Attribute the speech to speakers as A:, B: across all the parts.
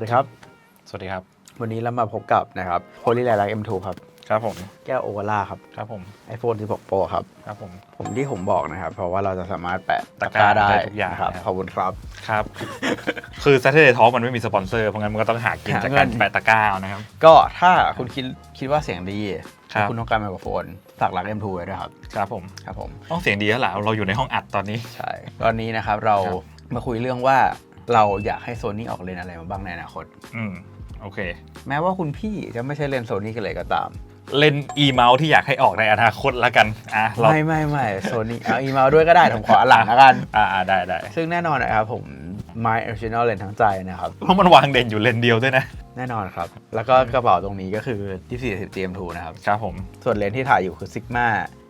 A: วัสดีครับ
B: สวัสดีครับ
A: วันนี้เรามาพบกับนะครับ Holy l i l a c M2 ครับ
B: ครับผม
A: แก้วโอเวอร่าครับ
B: ครับผม
A: iPhone 16 Pro ครับ
B: ครับผม
A: ผมที่ผมบอกนะครับ เพราะว่าเราจะสามารถแปะ
B: ตะกร้า
A: ได้
B: ได้ทุกอย่าง
A: นะครับ
B: นะครับ
A: ขอบคุณครับ
B: ครับ คือ Saturday Talk มันไม่มีสปอนเซอร์ เพราะงั้นมันก็ต้องหากิน
A: หา
B: จาก
A: เงิน
B: การแปะตะกร้าเอานะครับ
A: ก็ถ้าคุณคิดคิดว่าเสียงดี
B: ครับ
A: คุณต้องการไมโครโฟนฝากรัก M2 ไว้ด้วยครับ
B: ครับผม
A: ครับผม
B: ต้องเสียงดีแล้วล่ะเราอยู่ในห้องอัดตอนนี้
A: ใช่ ตอนนี้นะครับเรา
B: ครับ
A: มาคุยเรื่องว่า เราอยากให้โซนี่ออกเลนส์อะไรมาบ้างในอนาคต
B: อืมโอเค
A: แม้ว่าคุณพี่จะไม่ใช่เลนส์โซนี่กันเลยก็ตาม
B: เล่นอีเมาส์ที่อยากให้ออกในอนาคตแล้วกันอะเรา
A: ไม่ไม่ไม่โซนี่เอาอีเมลด้วยก็ได้ผมขออันหลังแล้วกัน
B: อ่าอ่าได้ได้
A: ซึ่งแน่นอนนะครับผม My Original Lens ทั้งใจนะครับ
B: เพราะมันวางเด่นอยู่เลนเดียวด้วยนะ
A: แน่นอนครับ แล้วก็กระเป๋าตรงนี้ก็คือ 24 GM2 นะครับ
B: ครับผม
A: ส่วนเลนส์ที่ถ่ายอยู่คือ Sigma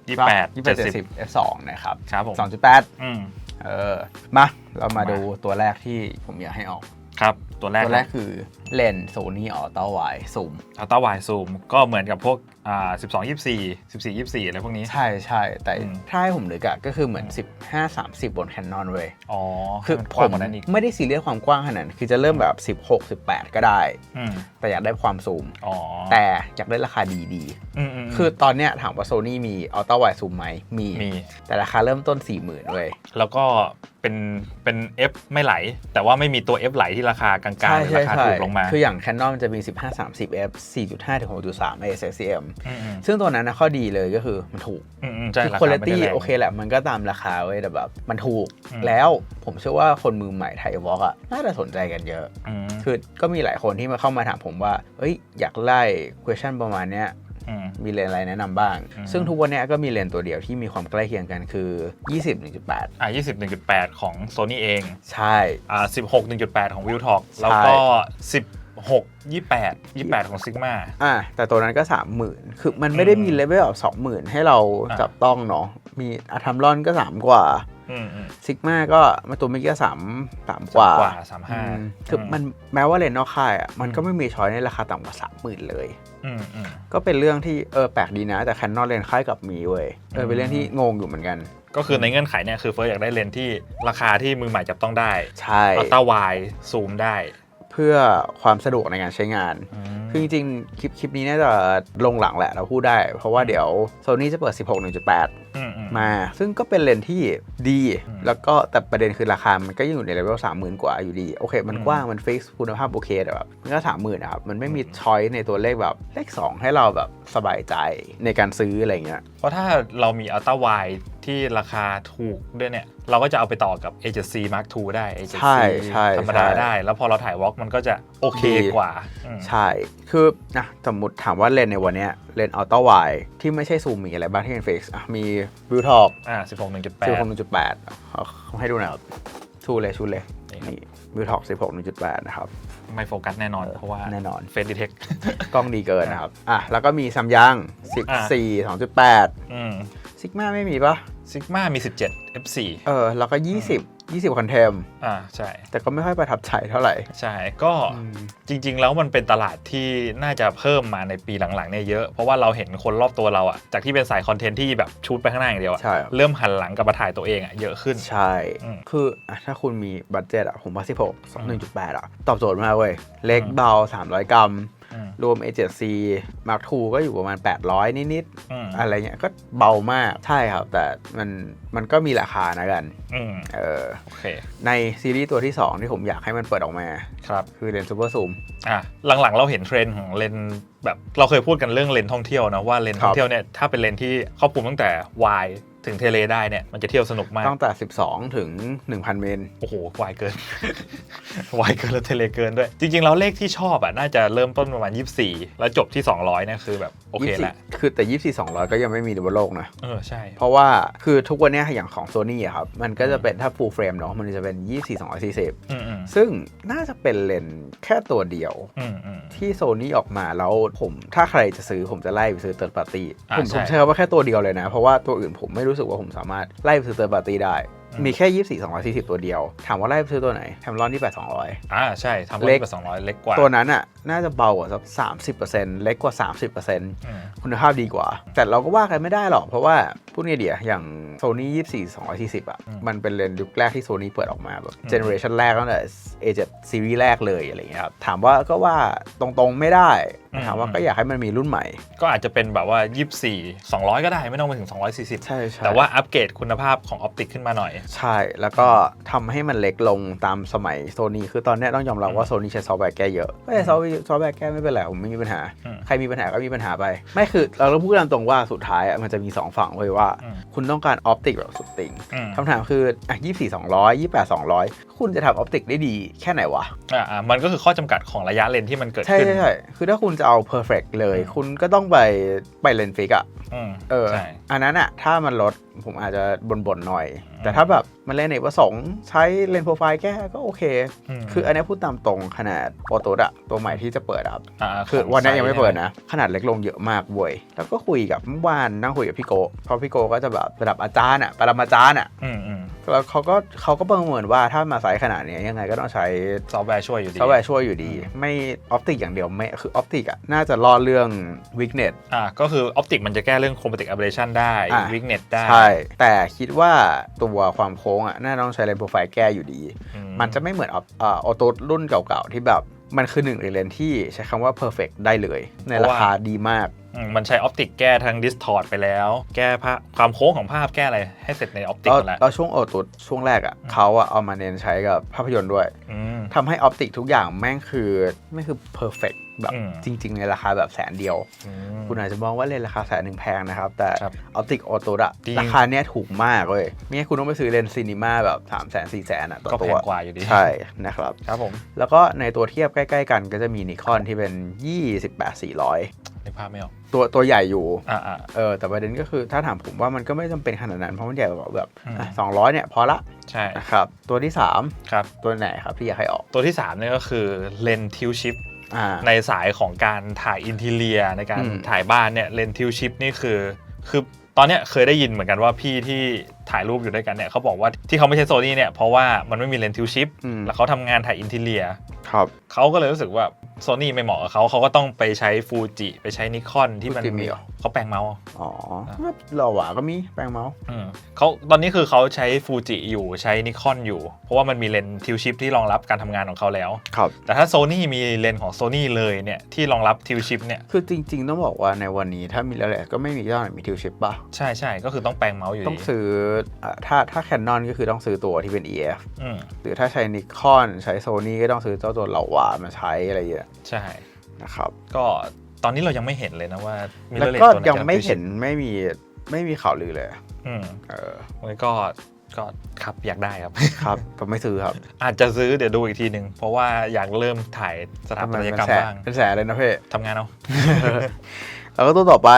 B: 28
A: 28 70 f2 นะครับ
B: ครับผม
A: 2.8
B: อืม
A: เออมาเรามา
B: มา
A: ดูตัวแรกที่ผมอยากให้ออก
B: ครับ ตัวแรก
A: ตัวแรกคือเลนส์ Sony Ultra Wide Zoom
B: อัลต้าไวซูมก็เหมือนกับพวกอ่า12 24 14 24อะไรพวกนี้
A: ใช่ใช่แต่
B: อืม
A: ถ้าให้ผมนึกอะก็คือเหมือน 15 30 บน Canon เว้ย
B: อ๋อ
A: คือ
B: มัน
A: ผ
B: กว้าง
A: ม
B: กว่านั้นอีก
A: ไม่ได้ซีเรียสความกว้างขนาดนั้นคือจะเริ่มแบบ 16 18 ก็ได้
B: อืม
A: แต่อยากได้ความซูม
B: อ๋อ
A: แต่อยากได้ราคาดี
B: อืมอืม
A: ๆ คือตอนเนี้ยถามว่าโซนี่มีอัลต้าไวซูมไหมมี
B: มี
A: แต่ราคาเริ่มต้น 40,000เว้ย
B: แล้วก็เป็นเป็น F ไม่ไหล แต่ว่าไม่มีตัว F ไหลที่ราคากลางๆหรือราคาถูกลงมา
A: คืออย่าง Canon มันจะมี 15 30 f 4.5ถึง6.3 ASCM
B: อืมอืม
A: ซึ่งตัวนั้นนะข้อดีเลยก็คือมันถูก
B: อืมอืมใช่
A: คือ
B: รา
A: คุณ
B: คา
A: ภา
B: ไม่
A: พ
B: ได้แรง
A: โอเคแหละ มันก็ตามราคาเว้ยแต่แบบมันถูก
B: อืม
A: แล้วผมเชื่อว่าคนมือใหม่ไทยวอล์กอะน่าจะสนใจกันเยอะ
B: อืม
A: คือก็มีหลายคนที่มาเข้ามาถามผมว่าเอ้ยอยากไล่ question ประมาณเนี้ย
B: อื ม
A: มีเลนส์อะไรแนะนำบ้าง
B: อืม
A: ซึ่งทุกวันเนี้ยก็มีเลนส์ตัวเดียวที่มีความใกล้เคียงกันคือ 20 1.8
B: อ่า20 1.8 ของ Sony เอง
A: ใช่
B: อ่า 16 1.8 ของ View Talk แล้วก็16 28 28 ของ Sigma
A: อะแต่ตัวนั้นก็ 30,000 คือมันไม่ได้มีเลเวลแบบ20,000 ให้เรา
B: อะ
A: จับต้องเนาะมีอะทัมลอนก็ 3 กว่า
B: อืมอืม
A: ซิกมาก็มาตัวเมื่อกี้สามสามกว่า
B: กว่าสามห้า
A: อืมคือมันแม้ว่าเลนส์นอกค่ายอะมันก็ไม่มีช้อยในราคาต่ำกว่า30,000เลย
B: อืมอืม
A: ก็เป็นเรื่องที่เออแปลกดีนะ แต่แคนนอนเลนส์ค่ายกับมีเว้ยเออเป็นเรื่องที่งงอยู่เหมือนกัน
B: ก็คือในเงื่อนไขเนี่ยคือเฟิร์สอยากได้เลนส์ที่ราคาที่มือใหม่จับต้องได้
A: ใช่
B: อัลต้าไวซูมได้
A: เพื่อความสะดวกในการใช้งาน
B: อืม
A: คือจริงๆ คลิปคลิปนี้น่าจะลงหลังแหละเราพูดได้ เพราะว่าเดี๋ยวโซนี่จะเปิด 16 1.8
B: อื มอืม
A: มา ซึ่งก็เป็นเลนส์ที่ดี
B: อืม
A: แล้วก็แต่ประเด็นคือราคา มันก็ยังอยู่ในเลเวล30,000กว่าอยู่ดี โอเค มัน
B: อืม
A: กว้าง มันฟิกคุณภาพโอเคแต่แบบมันก็30,000นะครับ มันไม่มี
B: อืม
A: ช้อยในตัวเลขแบบเลข 2 ให้เราแบบสบายใจในการซื้ออะไรเงี้ย
B: เพราะถ้าเรามีอัลต้าไว ที่ราคาถูกด้วยเนี่ย เราก็จะเอาไปต่อกับ A7C Mark II ได้ A7C
A: ใช่ใช่
B: ธรรมดา
A: ใช่
B: ได้ แล้วพอเราถ่ายวอล์กมันก็จะโอเค
A: ดี
B: กว่าอืม
A: ใช่ คือนะสมมติถามว่าเลนส์ในวันเนี้ยเลนส์อัลต้าไวที่ไม่ใช่ซูมมีอะไรบ้างที่เป็นฟิกอะมีวิวท็อป
B: อ่า16
A: สิบหก
B: 1.8
A: หนึ่งจุดแปดเอาให้ดูหน่อยครับชูเลยชูเลย
B: นี่ครับ
A: นี่วิวท็อปสิบหกหนึ่งจุดแปดนะครับ
B: ไม่โฟกัสแน่นอน เพราะว่า
A: แน่นอน
B: เฟ e ดีเทค
A: กล้องดีเกินนะครับ อะ แล้วก็มีซัมยังสิบ
B: อะ
A: สี่สองจุดแปด
B: อืม
A: ซิกมาไม่มีปะ
B: ซิกมามี 17 F4
A: เออ แล้วก็ยี่สิบยี่สิบคอนเทม
B: อ่าใช่
A: แต่ก็ไม่ค่อยประทับใจเท่าไหร่
B: ใช่ ก็จริง ๆ แล้วมันเป็นตลาดที่น่าจะเพิ่มมาในปีหลังๆเนี่ยเยอะ เพราะว่าเราเห็นคนรอบตัวเราอะจากที่เป็นสายคอนเทนต์ที่แบบชูดไปข้างหน้าอย่างเดียวอะ
A: ใช่ครับ
B: เริ่มหันหลังกลับมาถ่ายตัวเองอะเยอะขึ้น
A: ใช่
B: อืม
A: คืออะถ้าคุณมีบัตเจ็ตอะผมว่าสิบหกสองหนึ่งจุดแปดอะตอบโจทย์มากเว้ย เล็ก
B: อืม
A: เบาสามร้อยกรัม
B: อืม
A: รวม A7C Mark II ก็อยู่ประมาณ 800 นิด
B: อืม
A: ๆอะไรเงี้ยก็เบามากใช่ครับ แต่มันมันก็มีราคานะกัน
B: อืม
A: เออ
B: โอเค
A: ในซีรีส์ตัวที่ 2 ที่ผมอยากให้มันเปิดออกมา
B: ครับ
A: คือเลนส์ซูเปอร์ซูม
B: อะหลังๆเราเห็นเทรนด์ของเลนส์แบบเราเคยพูดกันเรื่องเลนส์ท่องเที่ยวนะว่าเลนส์ท่องเที่ยวเนี่ยถ้าเป็นเลนส์ที่ครอบคลุมตั้งแต่ Y ถึงเทเลได้เนี่ยมันจะเที่ยวสนุกมาก
A: ตั้งแต่ 12 ถึง 1,000 เมน
B: โอ้โหวายเกินวายเกินแล้วเทเลเกินด้วย จริงๆ แล้วเลขที่ชอบอะน่าจะเริ่มต้นประมาณ 24 แล้วจบที่ 200เนี่ยคือแบบโอเค
A: 24
B: แล้ว
A: คือแต่ 24 200 ก็ยังไม่มีบนโลกนะ
B: เออ ใช่
A: เพราะว่าคือทุกวันเนี้ยอย่างของ Sony อะครับ มันก็จะเป็นถ้า full frame เนาะมันจะเป็น 24 240
B: อืมอืม
A: ซึ่งน่าจะเป็นเลนส์แค่ตัวเดียว
B: อืมอืม
A: ที่โซนี่ออกมาแล้วผมถ้าใครจะซื้อผมจะไล่ไปซื้อ third party
B: อ่า
A: ผม
B: ใช่
A: ผมใช้คำว่าแค่ตัวเดียวเลยนะเพราะว่าตัวอื่นผมไม่รู้สึกว่าผมสามารถไล่ไปซื้อ third party ได้
B: ม
A: มีแค่ 24 240 ตัวเดียว ถามว่าไล่ไปซื้อตัวไหนแฮมรอนที่ 8 200
B: อ่าใช่ทำ
A: เล็
B: เล็
A: ก
B: กกว่า200 เล็กกว่า
A: ตัวนั้นอะน่าจะเบากว่าสัก30%เล็กกว่า 30%
B: อืม
A: คุณภาพดีกว่า แต่เราก็ว่ากันไม่ได้หรอก เพราะว่าพูดไงเดียอย่างโซนี่24 240 อะ
B: อืม
A: มันเป็นเลนส์ยุคแรกที่โซนี่เปิดออกมาแบบ
B: อืม
A: เจเนอเรชันแรกตั้งแต่ A7 ซีรีส์แรกเลยอะไรอย่างเงี้ยครับถามว่าก็ว่าตรงๆไม่ได้ ถามว่าก็อยากให้มันมีรุ่นใหม่
B: ก็อาจจะเป็นแบบว่า 24 200 ก็ได้ไม่ต้องไปถึง 240
A: ใช่ใช่
B: แต่ว่าอัปเกรดคุณภาพของออปติกขึ้นมาหน่อย
A: ใช่ แล้วก็ทำให้มันเล็กลงตามสมัยโซนี่คือตอนเนี้ยต้องยอมรับว่าโซนี่ใช้ซอฟต์แวร์แก้เยอะก็ใช้ซอฟต์แวร์ซอฟต์แวร์แก้ไม่เป็นไรผมไม่มีปัญหา
B: อืม
A: ใครมีปัญหาก็มีปัญหาไป ไม่คือเราต้องพูดตามตรงว่าสุดท้ายอะมันจะมี 2 ฝั่งเลยว่า
B: อืม
A: คุณต้องการออปติกแบบสุดติ่ง
B: อืม
A: คำถามคืออะ24 200 28 200 คุณจะทำออปติกได้ดีแค่ไหนวะ
B: อ่าอ่ามันก็คือข้อจำกัดของระยะเลนส์ที่มันเกิด
A: ใช่
B: ขึ้น
A: ใช่ใช่คือถ้าคุณจะเอา perfect เลย
B: อืม
A: คุณก็ต้องไปไปเลนส์ฟิกอะ
B: อืม
A: เออ
B: ใช่
A: อันนั้นอะถ้ามันลด ผมอาจจะบ่นๆหน่อย
B: อืม
A: แต่ถ้าแบบมันเลนส์เอกประสงค์ใช้เลนส์โปรไฟล์แก้ก็โอเค
B: ม
A: คืออันนี้พูดตามตรงขนาดโอโตอะตัวใหม่ที่จะเปิดอะ
B: อ่า
A: คือ
B: ข
A: วันนี้ยังไม่เปิด
B: ซส์
A: นะ ขนาดเล็กลงเยอะมากเว้ยแล้วก็คุยกับเมื่อวานนั่งคุยกับพี่โกเพราะพี่โกก็จะแบบระดับอาจารย์อะปรมาจารย์อะ
B: อืมอืม
A: แล้วเขาก็เขาก็ประเมินว่าถ้ามาไซส์ขนาดนี้ยังไงก็ต้องใช้
B: ซอฟต์แวร์ช่วยอยู่ดี
A: ซอฟต์แวร์ช่วยอยู่ดี
B: อืม
A: ไม่ออปติกอย่างเดียวไม่คือออปติกอะน่าจะล่อเรื่องวิกเน็ต
B: อ่าก็คือออปติกมันจะแก้เรื่อง chromatic aberration ได้
A: อะ
B: วิกเน็ตได้
A: ใช่แต่คิดว่าตัวความโค้งอะน่าต้องใช้เลนส์โปรไฟล์แก้อยู่ดี
B: อื
A: มันจะไม่เหมือนออออโต้รุ่นเก่าๆ ที่แบบมันคือหนึ่งในเลนส์ที่ใช้คำว่า perfect ได้เลย ในราคาดีมาก
B: อืมมันใช้ออปติกแก้ทั้ง distort ไปแล้ว แก้ภาพความโค้งของภาพแก้อะไรให้เสร็จในออปติก
A: แล้ว
B: หมดแล้ว
A: แล้วช่วงโอตุช่วงแรกอะเขาอะเอามาเน้นใช้กับภาพยนตร์ด้วย
B: อืม
A: ทำให้ออปติกทุกอย่างแม่งคือไม่คือ perfect แบบ
B: อืม
A: จริง ๆ ในราคาแบบแสนเดียว
B: อืม
A: คุณอาจจะมองว่าเลนส์ราคาแสนหนึ่งแพงนะครับ แต่
B: ครับ
A: ออปติกออโต้อะ
B: จริง
A: ราคาเนี้ยถูกมากเว้ยไม่งั้นคุณต้องไปซื้อเลนส์ซีนีมาแบบ3 0 0 0 0 0 4 0 0 0 0อะต่อ
B: ก็
A: ตั
B: แพ
A: ว
B: งกว่าอยู่ดี
A: ใช่นะครับ
B: ครับผม
A: แล้วก็ในตัวเทียบใกล้ ๆ กันก็จะมีนิคอนที่เป็น 28 400
B: ในภาพไม่ออก
A: ตัวตัวใหญ่อยู่
B: อ่าอ่า
A: เออแต่ประเด็นก็คือถ้าถามผมว่ามันก็ไม่จำเป็นขนาดนั้นเพราะมันใหญ่กว่าแบบ
B: อืม
A: สองร้อยเนี่ยพอละ
B: ใช่
A: นะครับ ตัวที่
B: ครับ
A: 3ตัวไหนครับที่อยากให้ออก
B: ตัวที่3เนี่ยก็คือเลนทิวชิป
A: อ่า
B: ในสายของการถ่ายอินทีเลียในการ
A: อืม
B: ถ่ายบ้านเนี่ยเลนทิวชิปนี่คือคือตอนเนี้ยเคยได้ยินเหมือนกันว่าพี่ที่ถ่ายรูปอยู่ด้วยกันเนี่ยเขาบอกว่าที่เขาไม่ใช่โซนี่เนี่ยเพราะว่ามันไม่มีเลนทิวชิป
A: อืม
B: แล้วเขาทำงานถ่ายอินทีเลีย
A: ครับ
B: เขาก็เลยรู้สึกว่า โซนี่ไม่เหมาะกับเขาเขาก็ต้องไปใช้ฟูจิไปใช้นิคอนที่มัน
A: Fuji มีเหรอ
B: เขาแปลงเมาส์
A: อ๋อเราหวาก็มีแปลงเมาส์
B: อืมเขาตอนนี้คือเขาใช้ฟูจิอยู่ใช้นิคอนอยู่ เพราะว่ามันมีเลนส์ทิวชิปที่รองรับการทำงานของเขาแล้ว
A: ครับ
B: แต่ถ้าโซนี่มีเลนส์ของโซนี่เลยเนี่ยที่รองรับทิวชิปเนี่ย
A: คือจริง ๆ ต้องบอกว่าในวันนี้ถ้ามีแล้วแหละก็ไม่มีเจ้าไหนมีทิวชิปป่ะ
B: ใช่ใช่ก็คือต้องแปลงเมาส์อยู่
A: ต้อง
B: ดี
A: ซื้ออะถ้าถ้าแคนนอนก็คือต้องซื้อตัวที่เป็น EF
B: อืม
A: หรือถ้าใช้นิคอนใช้โซนี่ก็ต้องซื้อเจ้าตัวเหล่าหวามาใช้อะไรอย่างเงี้ย
B: ใช่
A: นะครับ
B: ก็ตอนนี้เรายังไม่เห็นเลยนะว่ามี
A: แล้ว
B: เลน
A: ก็
B: ส์ตัวไหน
A: ยัง
B: จะ
A: ไม่
B: ทิวชิป
A: เห็นไม่มีไม่มีข่าวลือเลย
B: อืม
A: เออ
B: มันก็ก็ครับอยากได้ครับ
A: ครับผมไม่ซื้อครับ
B: อาจจะซื้อเดี๋ยวดูอีกทีหนึ่งเพราะว่าอยากเริ่มถ่ายสถาปัตยกรรม
A: แสน
B: บ้าง
A: เป็นแสนเลยนะเพ่
B: ทำงานเอา
A: แล้วก็ตัวต่อไป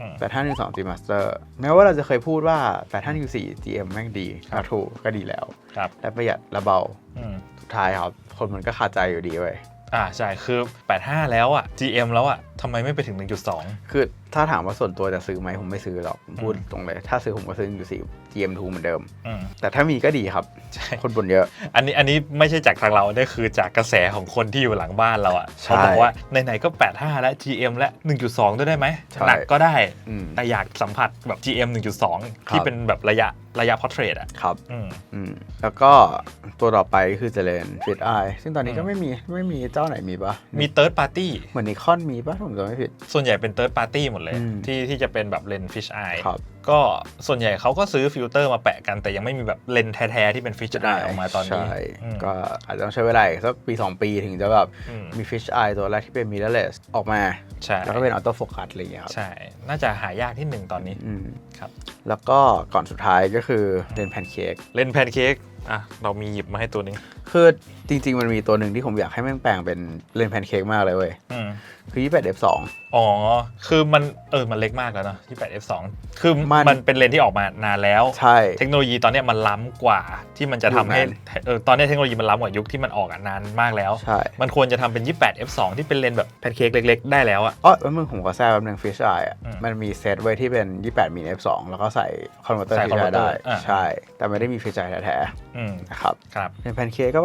B: อืม
A: แต่ท่านที่สอง G Master แม้ว่าเราจะเคยพูดว่าแต่ท่านที่สี่ GM แม่งดีอาทูก็ดีแล้ว
B: ครับ
A: และประหยัดและเบา
B: อืม
A: สุดท้ายครับ คนมันก็คาใจอยู่ดีเว้ย
B: อ่าใช่คือ 85 แล้วอะ GM แล้วอะทำไมไม่ไปถึง 1.2
A: คือ ถ้าถามว่าส่วนตัวจะซื้อไหมผมไม่ซื้อหรอกผมพูด
B: อืม
A: ตรงเลย ถ้าซื้อผมก็ซื้ออยู่สี่ GM 2 เหมือนเดิม
B: อืม
A: แต่ถ้ามีก็ดีครับ
B: ใช่
A: คนบ่นเยอะ
B: อันนี้อันนี้ไม่ใช่จากทางเราเนี่ยคือจากกระแสของคนที่อยู่หลังบ้านเราอะ
A: ใช่
B: เขาบอกว่าไหนๆก็ 85 แล้ว GM และ 1.2 ด้วยได้ไหม
A: ใช่
B: หนักก็ได้
A: อืม
B: แต่อยากสัมผัสแบบ GM 1.2
A: ครับ
B: ที่เป็นแบบระยะระยะพอร์เทรตอะ
A: ครับ
B: อืม
A: อืมแล้วก็ตัวต่อไปก็คือเจเลนฟิตไอซึ่งตอนนี้ก็
B: อืม
A: ไม่มีไม่มีเจ้าไหนมีปะ
B: มี Third Party
A: เหมือนนิคอนมีปะผมจำไม่ผิด
B: ส่วนใหญ่เป็น Third Party หมดเลย
A: อืม
B: ที่ที่จะเป็นแบบเลนส์ Fish Eye
A: ครับ
B: ก็ส่วนใหญ่เขาก็ซื้อฟิลเตอร์มาแปะกันแต่ยังไม่มีแบบเลนส์แท้ๆที่เป็น Fish Eye ออกมาตอนนี้
A: ใช่
B: อืม
A: ก็อาจจะต้องใช้เวลาอีกสักปี 2 ปีถึงจะแบบ
B: อืม
A: มี Fish Eye ตัวแรกที่เป็น mirrorless ออกมา
B: ใช่
A: แล้วก็เป็นออโต้โฟกัสอะไรอย่างเงี้ยครับ
B: ใช่ น่าจะหายากที่หนึ่งตอนนี้
A: อืม
B: ครับ
A: แล้วก็ก่อนสุดท้ายก็คือเลนแพนเค้ก
B: เล่นแพนเค้กอะเรามีหยิบมาให้ตัวหนึง
A: คือ จริง ๆ มันมีตัวหนึ่งที่ผมอยากให้แม่งแปลงเป็นเลนส์แพนเค้กมากเลยเว้ย
B: อืม
A: คือ28 f2
B: อ๋อ คือมันเออมันเล็กมากแล้วเนอะที่ 8F2 คือ
A: มัน
B: มันเป็นเลนส์ที่ออกมานานแล้ว
A: ใช่
B: เทคโนโลยีตอนเนี้ยมันล้ำกว่าที่มันจะทำให้
A: ยุคนั้น
B: เออตอนเนี้ยเทคโนโลยีมันล้ำกว่ายุคที่มันออกอะนานมากแล้ว
A: ใช่
B: มันควรจะทำเป็น 28 f2 ที่เป็นเลนส์แบบแพนเค้กเล็ก ๆ ได้แล้วอะ
A: อ๋อแล้วมึงผมขอแทรกแป๊บนึงฟิชไออะ
B: อืม
A: มันมีเซตไว้ที่เป็น 28มิล f2 แล้วก็ใส่คอนเวอร์เตอร์
B: ใส่
A: ฟิชไอ
B: converter
A: ได้
B: อ่า
A: ใช่ แต่ไม่ได้มีฟิชไอแท้
B: อืม
A: ๆนะครับ
B: ครับ
A: เป็นแพนเค้กก็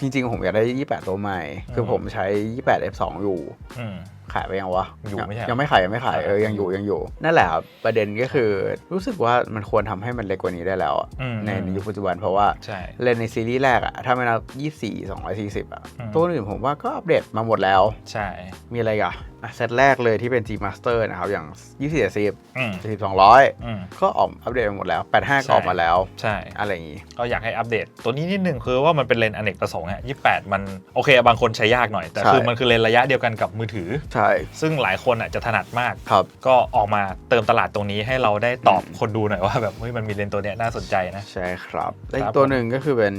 A: จริงๆ ผมอยากได้ 28 ตัวใหม่ คือผมใช้ 28 f2 อยู่
B: อืม
A: ขายไปยังวะ
B: อยู่ไม่ใช่เหรอ
A: ยังไม่ขายยังไม่ขายเออยังอยู่ยังอยู่ นั่นแหละครับประเด็นก็คือรู้สึกว่ามันควรทำให้มันเล็กกว่านี้ได้แล้วอะ
B: อืม
A: ในยุคปัจจุบันเพราะว่า
B: ใช่
A: เลนส์ในซีรีส์แรกอะถ้าไม่นับ24 240อะ
B: อืม
A: ตัวอื่นผมว่าก็อัปเดตมาหมดแล้ว
B: ใช่
A: มีอะไรอีกอะอะเซตแรกเลยที่เป็น G Master นะครับ อย่าง24 10
B: อืม
A: 40 200
B: อืม
A: ก็ออกอัปเดตไปหมดแล้ว85ก็ออกมาแล้ว
B: ใช่
A: อะไรอย่างงี้
B: ก็อยากให้อัปเดต ตัวนี้นิดนึงคือว่ามันเป็นเลนส์อเนกประสงค์ฮะ28มันโอเคบางคนใช้ยากหน่อยแต่
A: ใช่
B: คือมันคือเลนส์ระยะเดียวกันกับมือถือ
A: ใช่
B: ซึ่งหลายคนอะจะถนัดมาก
A: ครับ
B: ก็ออกมาเติมตลาดตรงนี้ให้เราได้ตอบคนดูหน่อยว่าแบบเฮ้ยมันมีเลนส์ตัวเนี้ยน่าสนใจนะ
A: ใช่ครับและอี
B: ครั
A: ก
B: บ
A: ตัวหนึ่งก็คือเป็น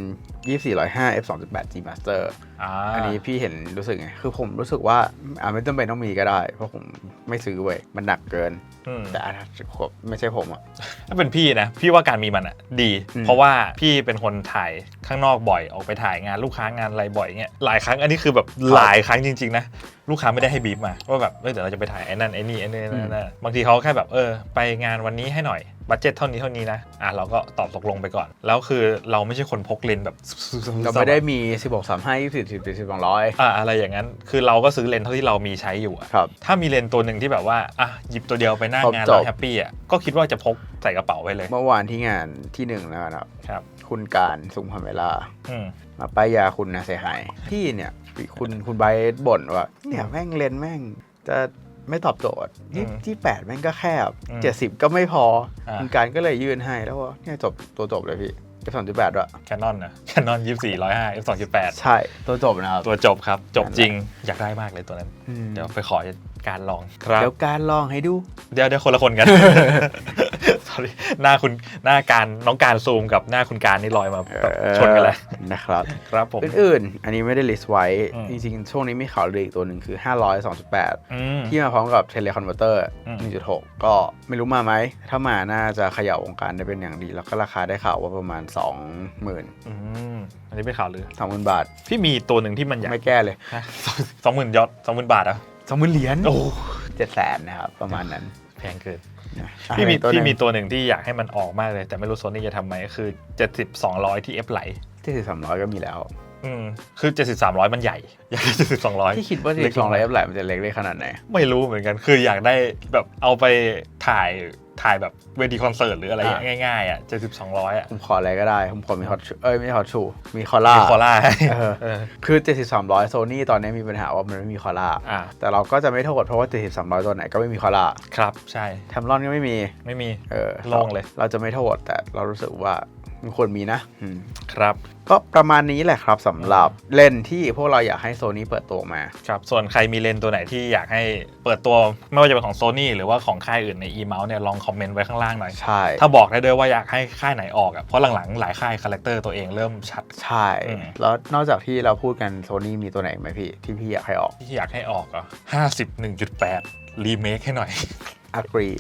A: 2405 f 2.8 G Master
B: อ่า
A: อันนี้พี่เห็นรู้สึกไง คือผมรู้สึกว่าอ่าไม่จำเป็นต้องมีก็ได้ เพราะผมไม่ซื้อเว้ยมันหนักเกิน
B: อืม
A: แต่อะไม่ใช่ผมอะ
B: ถ้าเป็นพี่นะ พี่ว่าการมีมันอะดี
A: อืม
B: เพราะว่าพี่เป็นคนถ่ายข้างนอกบ่อยออกไปถ่ายงานลูกค้างานอะไรบ่อยเงี้ยหลายครั้งอันนี้คือแบบหลายครั้งจริงๆนะ ลูกค้าไม่ได้ให้บีบมาว่าแบบเอ้ยเดี๋ยวเราจะไปถ่ายไอ้นั่นไอ้นี่ไอ้นี่ไอ้นั่นไอ้นั่นบางทีเขาแค่แบบเออไปงานวันนี้ให้หน่อยบัตเจ็ตเท่านี้เท่านี้นะอะเราก็ตอบตกลงไปก่อน แล้วคือเราไม่ใช่คนพกเลนส์แบบ
A: เราไม่ได้มี 16 35 24 10 200
B: อะอะไรอย่างนั้นคือเราก็ซื้อเลนส์เท่าที่เรามีใช้อยู่อะ
A: ครับ
B: ถ้ามีเลนส์ตัวหนึ่งที่แบบว่าอะหยิบตัวเดียวไปหน้า
A: ครบ
B: งาน
A: จบ
B: แล้วแฮปปี้อะก็คิดว่าจะพกใส่กระเป๋าไว้เลย
A: เมื่อวานที่งานที่หนึ่งแล้วนะครับ
B: ครับ
A: คุณการสุงพเวลา
B: อืม
A: มาป้ายยาคุณนะเสียหาย พี่เนี่ย คุณคุณไบร์ทบ่นว่าเนี่ยแม่งเลนส์แม่งจะไม่ตอบโจทย์ยี่ที่แปดแม่งก็แคบเจ็ดสิบก็ไม่พอคุณการก็เลยยื่นให้แล้วว่าเนี่ยจบตัวจบเลยพี่เอฟสองจุดแปดด้วย
B: แคนนอนนะแคนนอนยี่สี่ร้อยห้า f สองจุดแปด
A: ใช่ ตัวจบนะครับ
B: ตัวจบครับ จบจริงอยากได้มากเลยตัวนั้น
A: อืม
B: เดี๋ยวไปขอการลองครับ
A: เดี๋ยวการลองให้ดู
B: เดี๋ยวเดี๋ยวคนละคนกัน sorry หน้าคุณหน้าการน้องการซูมกับหน้าคุณการนี่ลอยมาแบบชนกันเลย
A: นะครับ
B: ครับผม
A: อื่นๆ อันนี้ไม่ได้ลิสต์ไว้
B: อืม
A: จริงๆ ช่วงนี้มีข่าวลืออีกตัวหนึ่งคือ 500 2.8
B: อืม
A: ที่มาพร้อมกับเทเลคอนเวอร์เตอร์
B: อืม
A: 1.6 ก็ไม่รู้มาไหม ถ้ามาน่าจะเขย่าวงการได้เป็นอย่างดี แล้วก็ราคาได้ข่าวว่าประมาณ 20,000
B: อืมอันนี้เป็นข่าวลือ
A: 20,000บาท
B: พี่มีตัวหนึ่งที่มันอยาก
A: ไม่แก้เลย
B: สองหมื่นยอดสองหมื่นบาทอะ
A: 20,000เหรียญ
B: โอ้
A: 700,000นะครับประมาณนั้น
B: แพงเกิน
A: นะ
B: พี่มี
A: อะตัวห
B: พี่
A: นึ่ง
B: มีตัวหนึ่งที่อยากให้มันออกมากเลย แต่ไม่รู้โซนี่จะทำไหมคือ 70 200 ที่เอฟไหล
A: ที่สิบสามร้อยก็มีแล้ว
B: อืมคือ 70 300 มันใหญ่ อยากได้70 200
A: ที่คิดว่าที่
B: เล็ก
A: ส
B: ล
A: อง
B: ง
A: ร้
B: มา
A: อยแหลมมันจะเล็กได้ขนาดไหน
B: ไม่รู้เหมือนกัน คืออยากได้แบบเอาไปถ่าย ถ่ายแบบเวทีคอนเสิร์ตหรืออะไร
A: อะ
B: ง่ายๆอะ70 200อะ
A: ผมขออะไรก็ได้ ผมขอมีฮอตชูเอ้ยไม่ใช่ฮอตชูมีคอล่า
B: มีคอล่าให้
A: เออ
B: เออ
A: คือ7300โซนี่ตอนนี้มีปัญหาว่ามันไม่มีคอล่า
B: อะ
A: แต่เราก็จะไม่โทษเพราะว่า7300ตัวไหนก็ไม่มีคอล่า
B: ครับ ใช่
A: แทมลอนก็ไม่มี
B: ไม่มี
A: เออ
B: โล่งเลย
A: เราจะไม่โทษแต่เรารู้สึกว่า มันควรมีนะอืม
B: ครับ
A: ก็ประมาณนี้แหละครับสำหรับเล่นที่พวกเราอยากให้โซนี่เปิดตัวมา
B: ครับ ส่วนใครมีเลนส์ตัวไหนที่อยากให้เปิดตัว ไม่ว่าจะเป็นของ Sony หรือว่าของค่ายอื่นใน e-mouse เนี่ยลองคอมเมนต์ไว้ข้างล่างหน่อย
A: ใช่
B: ถ้าบอกได้ด้วยว่าอยากให้ค่ายไหนออกอะเพราะหลังๆ หลายค่ายคาแรคเตอร์ตัวเองเริ่มชัด
A: ใช่
B: อืม
A: แล้วนอกจากที่เราพูดกันโซนี่มีตัวไหนไหมพี่ที่พี่อยากให้ออก
B: ที่อยากให้ออกอะห้าสิบหนึ่งจุดแปดรีเมคให้หน่อย
A: agree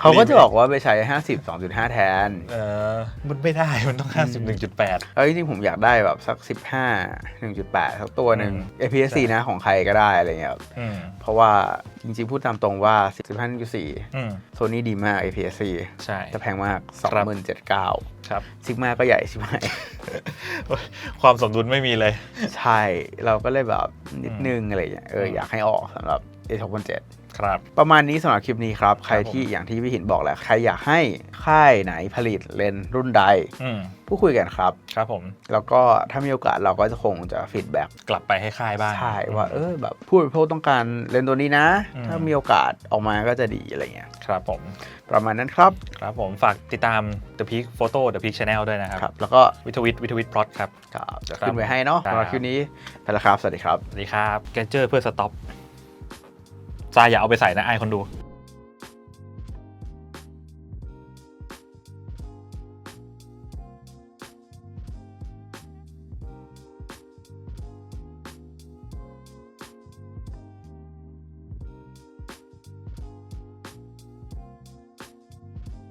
A: เขาก็จะบอกว่าไปใช้ 50 2.5 แทน
B: เออ มันไม่ได้มันต้องห้าสิบหนึ่งจุดแปด
A: เอ้ยจริงๆผมอยากได้แบบสัก 15 1.8 สักตัวหนึ่ง
B: อืม
A: APS-C นะของใครก็ได้อะไรเงี้ยครับ
B: อืม
A: เพราะว่าจริงๆ พูดตามตรงว่า 15.4
B: อืม
A: โซนี่ดีมาก APS-C
B: ใช่
A: แต่แพงมาก
B: ครับ
A: 27,900
B: ครับ
A: ซิกมาก็ใหญ่ชิบหาย
B: ความสมดุลไม่มีเลย
A: ใช่ เราก็เลยแบบนิดนึงอะไรเงี้ยเออ
B: อืม
A: อยากให้ออกสำหรับ A 2007
B: ครับ
A: ประมาณนี้สำหรับคลิปนี้ครับ ใคร
B: ครับผม
A: ที่อย่างที่พี่หินบอกแหละ ใครอยากให้ค่ายไหนผลิตเลนส์รุ่นใด
B: อืม
A: พูดคุยกันครับ
B: ครับผม
A: แล้วก็ถ้ามีโอกาสเราก็จะคงจะฟีดแบ็ก
B: กลับไปให้ค่ายบ้าง
A: ใช่ว่าเออแบบผู้บริโภคต้องการเลนส์ตัวนี้นะ
B: อืม
A: ถ้ามีโอกาสออกมาก็จะดีอะไรเงี้ย
B: ครับผม
A: ประมาณนั้นครับ
B: ครับผมฝากติดตาม The Peak Photo The Peak Channel ด้วยนะครับ
A: ครับ แล้วก็
B: วิทวิทวิทวิทพลอตครับ
A: ครับจะ
B: ครับ
A: ขึ้นไว้ให้เนาะ
B: ครับ
A: สำหรับคลิปนี้ไปแล้วครับ สวัสดีครับ
B: สวัสดีครับแกเจอร์เพื่อสต็อป ซาอย่าเอาไปใส่นะไอายคนดู